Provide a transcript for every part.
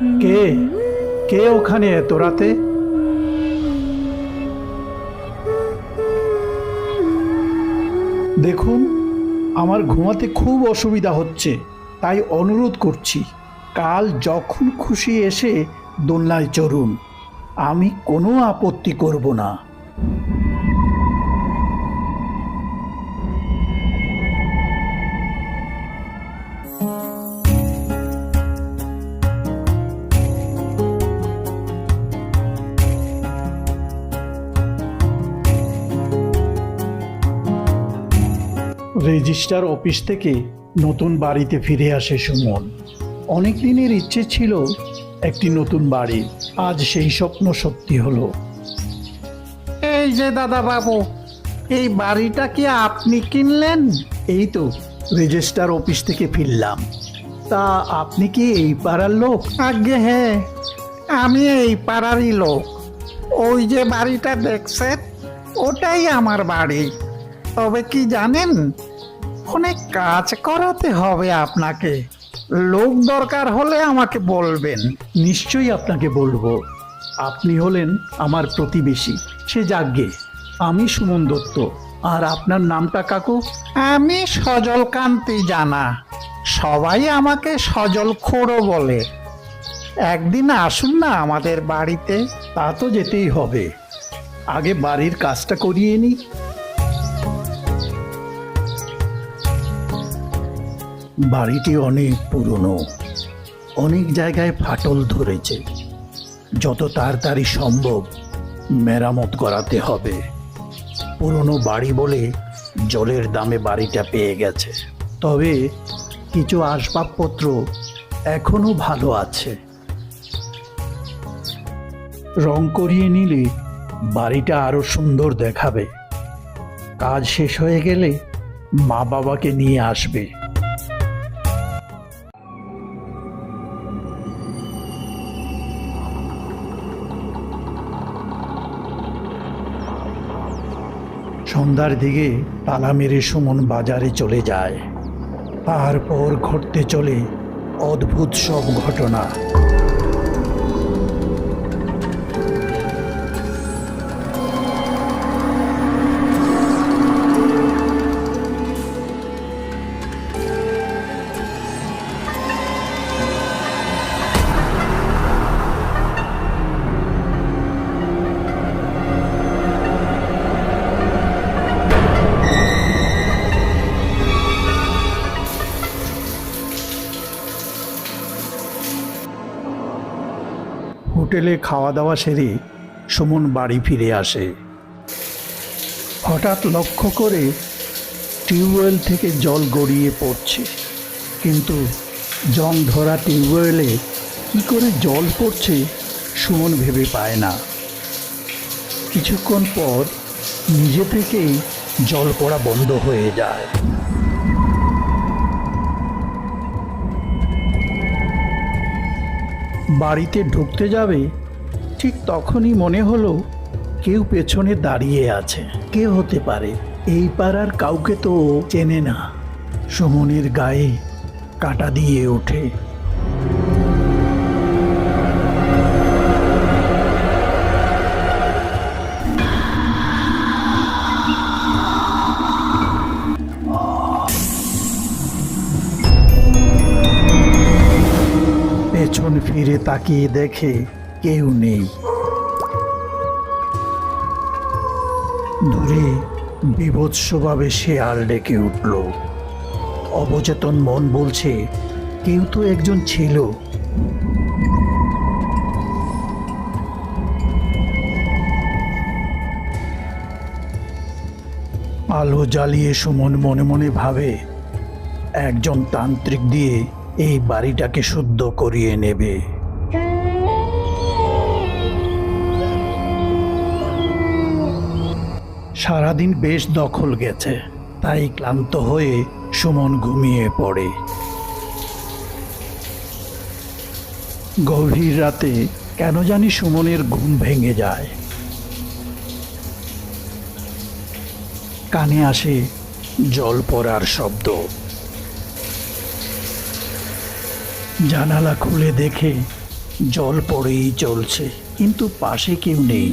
কে? কে ওখানে এত রাতে? দেখুন, আমার ঘুমাতে খুব অসুবিধা হচ্ছে, তাই অনুরোধ করছি, কাল যখন খুশি এসে দোলনায় চড়ুন। আমি কোনো আপত্তি করব না। রেজিস্ট্রার অফিস থেকে নতুন বাড়িতে ফিরে আসে সুমন। অনেক দিনের ইচ্ছে ছিল একটি নতুন বাড়ি। আজ সেই স্বপ্ন সত্যি হলো। এই যে দাদা বাবু এই বাড়িটা কি আপনি কিনলেন? এই তো রেজিস্টার অফিস থেকে ফিরলাম। তা আপনি কি এই পাড়ার লোক? আগে হ্যাঁ আমি এই পাড়ারই লোক। ওই যে বাড়িটা দেখছেন ওটাই আমার বাড়ি। তবে কি জানেন? অনেক কাজ করাতে হবে আপনাকে। লোক দরকার হলে আমাকে বলবেন, নিশ্চয়ই আপনাকে বলব। আপনি হলেন আমার প্রতিবেশী, সে যাগ্যে আমি সুমন দত্ত। আর আপনার নামটা কাকু? আমি সজল কান্তি জানা। সবাই আমাকে সজল খোড়ো বলে। একদিন আসুন না আমাদের বাড়িতে, তা তো যেতেই হবে। আগে বাড়ির কাজটা করিয়ে নি বাড়িটি অনেক পুরনো। অনেক জায়গায় ফাটল ধরেছে। যত তাড়াতাড়ি সম্ভব মেরামত করাতে হবে। পুরনো বাড়ি বলে জলের দামে বাড়িটা পেয়ে গেছে। তবে কিছু আসবাবপত্র এখনও ভালো আছে। রং করিয়ে নিলে বাড়িটা আরও সুন্দর দেখাবে। কাজ শেষ হয়ে গেলে মা বাবাকে নিয়ে আসবে। সন্ধ্যার দিকে পালা মেরে সুমন বাজারে চলে যায়। তারপর ঘটতে চলে অদ্ভুত সব ঘটনা। হোটেলে খাওয়া দাওয়া সেরে সুমন বাড়ি ফিরে আসে। হঠাৎ লক্ষ্য করে টিউবওয়েল থেকে জল গড়িয়ে পড়ছে। কিন্তু জং ধরা টিউবওয়েলে কী করে জল পড়ছে সুমন ভেবে পায় না। কিছুক্ষণ পর নিজে থেকেই জল পড়া বন্ধ হয়ে যায়। বাড়িতে ঢুকতে যাবে, ঠিক তখনই মনে হলো কেউ পেছনে দাঁড়িয়ে আছে। কে হতে পারে? এই পাড়ার কাউকে তো চেনে না। সুমনের গায়ে কাটা দিয়ে ওঠে। ফিরে তাকিয়ে দেখে কেউ নেই। দূরে বিভৎসভাবে শেয়াল ডেকে উঠল। অবচেতন মন বলছে, কেউ তো একজন ছিল। আলো জ্বালিয়ে সুমন মনে মনে ভাবে, একজন তান্ত্রিক দিয়ে এই বাড়িটাকে শুদ্ধ করিয়ে নেবে। সারাদিন বেশ দখল গেছে, তাই ক্লান্ত হয়ে সুমন ঘুমিয়ে পড়ে। গভীর রাতে কেন জানি সুমনের ঘুম ভেঙে যায়। কানে আসে জল পড়ার শব্দ। জানালা খুলে দেখে জল পড়েই চলছে, কিন্তু পাশে কেউ নেই।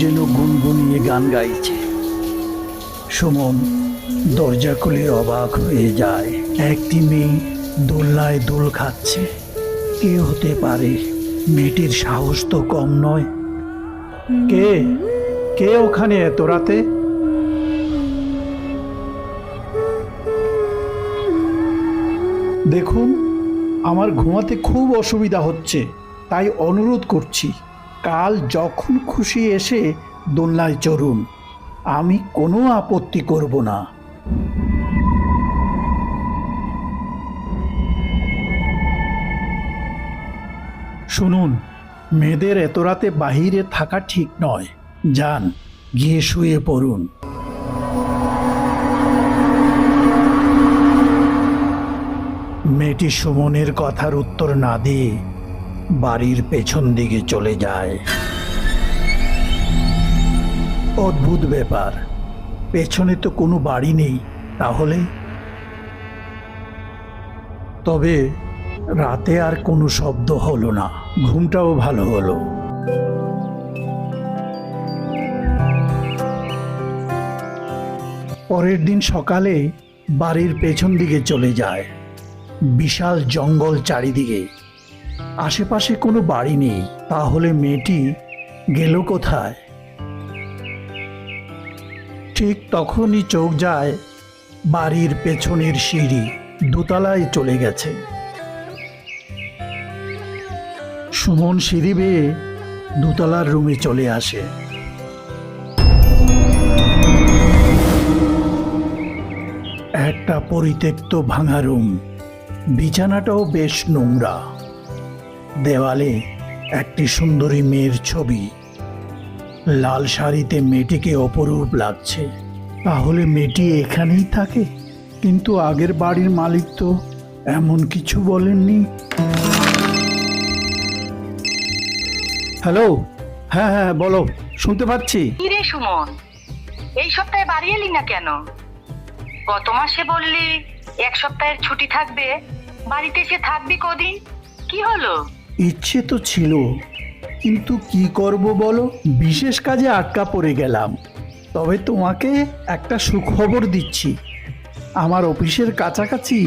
যেন গুনগুনিয়ে গান গাইছে। সুমন দরজা খুলে অবাক হয়ে যায়। একটি মেয়ে দোলনায় দোল খাচ্ছে। কে হতে পারে? মেয়েটির সাহস তো কম নয়। কে? কে ওখানে এত রাতে? দেখুন, আমার ঘুমাতে খুব অসুবিধা হচ্ছে, তাই অনুরোধ করছি। কাল যখন খুশি এসে দোলনায় চড়ুন, আমি কোনো আপত্তি করব না। শুনুন, মেয়েদের এত রাতে বাহিরে থাকা ঠিক নয়। যান, গিয়ে শুয়ে পড়ুন। মেয়েটি সুমনের কথার উত্তর না দিয়ে বাড়ির পেছন দিকে চলে যায়। অদ্ভুত ব্যাপার। পেছনে তো কোনো বাড়ি নেই, তাহলে? তবে রাতে আর কোনো শব্দ হলো না। ঘুমটাও ভালো হলো। পরের দিন সকালে বাড়ির পেছন দিকে চলে যায়। বিশাল জঙ্গল চারিদিকে। আশেপাশে কোনো বাড়ি নেই, তাহলে মেয়েটি গেল কোথায়? ঠিক তখনই চোখ যায় বাড়ির পেছনের সিঁড়ি, দোতলায় চলে গেছে। সুমন সিঁড়ি বেয়ে দোতলার রুমে চলে আসে। একটা পরিত্যক্ত ভাঙা রুম, বিছানাটাও বেশ নোংরা। দেওয়ালে একটি সুন্দরী মেয়ের ছবি। লাল শাড়িতে মেয়েটিকে অপরূপ লাগছে। তাহলে মেয়েটি এখানেই থাকে? কিন্তু আগের বাড়ির মালিক তো এমন কিছু বলেননি। হ্যালো? হ্যাঁ হ্যাঁ বলো শুনতে পাচ্ছি। কি রে সুমন? এই সপ্তাহে বাড়ি এলি না কেন? গত মাসে বললি এক সপ্তাহের ছুটি থাকবে বাড়িতে এসে থাকবি কদিন? কি হলো? ইচ্ছে তো ছিল, কিন্তু কি করব বলো? বিশেষ কাজে আটকা পড়ে গেলাম। তবে তোমাকে একটা সুখবর দিচ্ছি। আমার অফিসের কাছাকাছি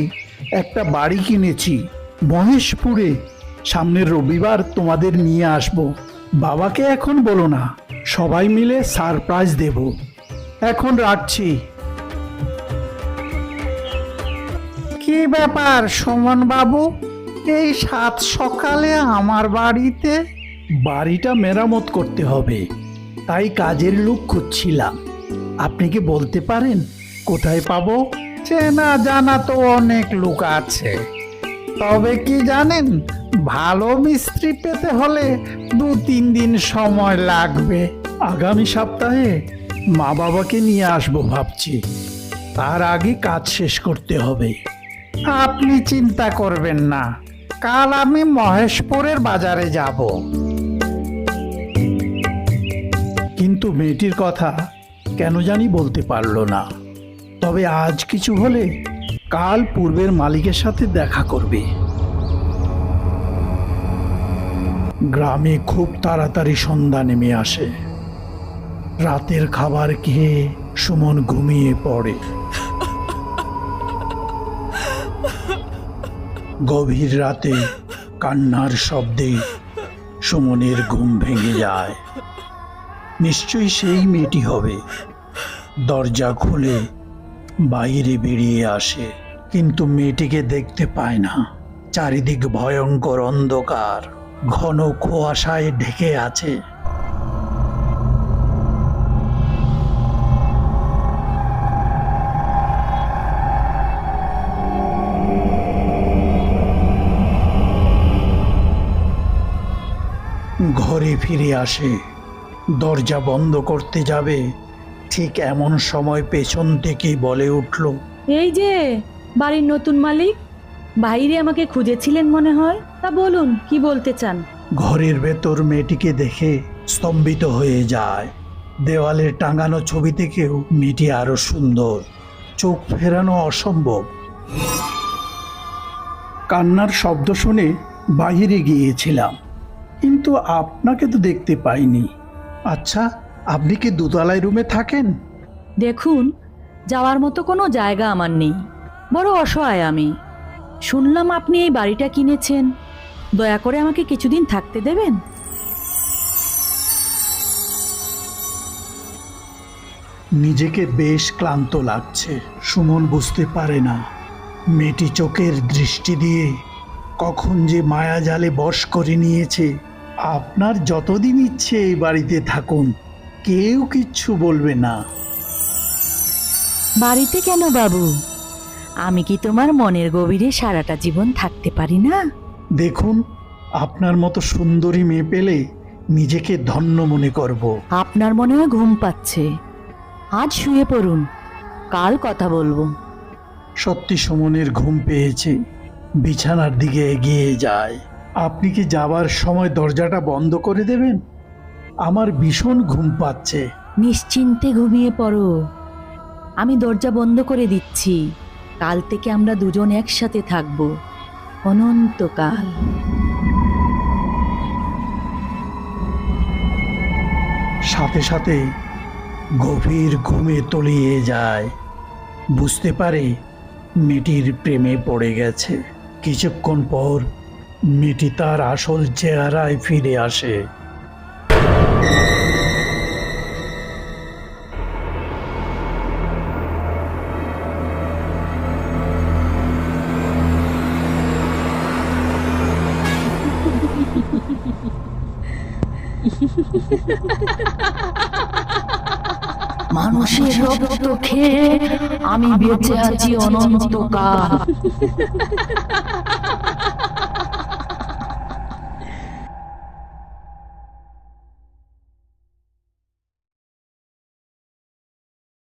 একটা বাড়ি কিনেছি। মহেশপুরে। সামনের রবিবার তোমাদের নিয়ে আসব। বাবাকে এখন বলো না, সবাই মিলে সারপ্রাইজ দেব। এখন রাখছি। কি ব্যাপার সুমন বাবু এই সাত সকালে আমার বাড়িতে? বাড়িটা মেরামত করতে হবে। তাই কাজের লোক খুঁজছিলাম। আপনি কি বলতে পারেন? কোথায় পাবো? চেনা জানা তো অনেক লোক আছে। তবে কি জানেন ভালো মিস্ত্রি পেতে হলে দু তিন দিন সময় লাগবে। আগামী সপ্তাহে মা বাবাকে নিয়ে আসব ভাবছি। তার আগে কাজ শেষ করতে হবে। আপনি চিন্তা করবেন না। কাল আমি মহেশপুরের বাজারে যাব। কিন্তু মেয়েটির কথা কেন জানি বলতে পারল না। তবে আজ কিছু হলে কাল পূর্বের মালিকের সাথে দেখা করবে। গ্রামে খুব তাড়াতাড়ি সন্ধ্যা নেমে আসে। রাতের খাবার খেয়ে সুমন ঘুমিয়ে পড়ে। গভীর রাতে কান্নার শব্দে সুমনের ঘুম ভেঙে যায়। নিশ্চয়ই সেই মেয়েটি হবে। দরজা খুলে বাইরে বেরিয়ে আসে, কিন্তু মেয়েটিকে দেখতে পায় না। চারিদিক ভয়ঙ্কর অন্ধকার, ঘন কুয়াশায় ঢেকে আছে। ঘরে ফিরে আসে। দরজা বন্ধ করতে যাবে। ঠিক এমন সময় পেছন থেকেই বলে উঠল এই যে বাড়ির নতুন মালিক বাইরে আমাকে খুঁজেছিলেন মনে হয়। তা বলুন কি বলতে চান? ঘরের ভেতর মেয়েটিকে দেখে স্তম্ভিত হয়ে যায়। দেওয়ালের টাঙানো ছবি থেকেও মেয়েটি আরও সুন্দর। চোখ ফেরানো অসম্ভব। কান্নার শব্দ শুনে বাইরে গিয়েছিলাম। কিন্তু আপনাকে তো দেখতে পাইনি। আচ্ছা আপনি কি দোতলায় রুমে থাকেন? দেখুন যাওয়ার মতো কোনো জায়গা আমার নেই। বড় অসহায় আমি। শুনলাম আপনি এই বাড়িটা কিনেছেন। দয়া করে আমাকে কিছুদিন থাকতে দেবেন? নিজেকে বেশ ক্লান্ত লাগছে। সুমন বুঝতে পারে না। মেয়েটি চোখের দৃষ্টি দিয়ে কখন যে মায়া জালে বশ করে নিয়েছে। আপনার যতদিন ইচ্ছে এই বাড়িতে থাকুন কেউ কিচ্ছু বলবে না। বাড়িতে কেন বাবু? আমি কি তোমার মনের গভীরে সারাটা জীবন থাকতে পারি না? দেখুন আপনার মতো সুন্দরী মেয়ে পেলে নিজেকে ধন্য মনে করব। আপনার মনে হয় ঘুম পাচ্ছে। আজ শুয়ে পড়ুন কাল কথা বলব। সত্যি সুমনের ঘুম পেয়েছে বিছানার দিকে এগিয়ে যায়। আপনি কি যাবার সময় দরজাটা বন্ধ করে দেবেন? আমার ভীষণ ঘুম পাচ্ছে। নিশ্চিন্তে ঘুমিয়ে পড়ো। আমি দরজা বন্ধ করে দিচ্ছি। কাল থেকে আমরা দুজন একসাথে থাকব। অনন্তকাল। সাথে সাথে গভীর ঘুমে তলিয়ে যায়। বুঝতে পারে মেয়েটির প্রেমে পড়ে গেছে। কিছুক্ষণ পর মেয়েটি তার আসল চেহারায় ফিরে আসে। মানুষের রক্ত খেয়ে আমি বেঁচে আছি অনন্তকাল।